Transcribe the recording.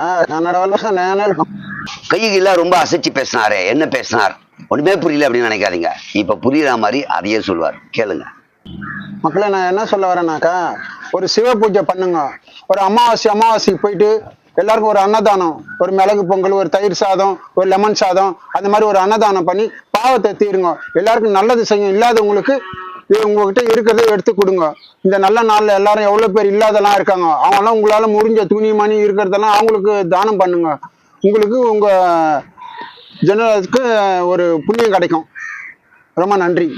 கன்னட வல்ல நேனே இருக்கும். கையெல்லாம் ரொம்ப அசைச்சு பேசினாரே என்ன பேசினார்? ஒண்ணுமே புரியல அப்படின்னு நினைக்காதீங்க. இப்ப புரியுற மாதிரி அதையே சொல்லுவார். கேளுங்க. மக்களே நான் என்ன சொல்ல வரேனாக்கா ஒரு சிவ பூஜை பண்ணுங்க. ஒரு அமாவாசை அமாவாசைக்கு போயிட்டு எல்லாருக்கும் ஒரு அன்னதானம். ஒரு மிளகு பொங்கல் ஒரு தயிர் சாதம் ஒரு லெமன் சாதம் அந்த மாதிரி ஒரு அன்னதானம் பண்ணி பாவத்தை தீருங்க. எல்லாருக்கும் நல்லது செய்யும். இல்லாதவங்களுக்கு இது உங்ககிட்ட இருக்கிறத எடுத்து கொடுங்க. இந்த நல்ல நாளில் எல்லாரும் எவ்வளோ பேர் இல்லாதெல்லாம் இருக்காங்க. அவங்களாம் உங்களால் முடிஞ்ச துணி மணி இருக்கிறதெல்லாம் அவங்களுக்கு தானம் பண்ணுங்க. உங்களுக்கு உங்கள் ஜெனரலுக்கு ஒரு புண்ணியம் கிடைக்கும். ரொம்ப நன்றி.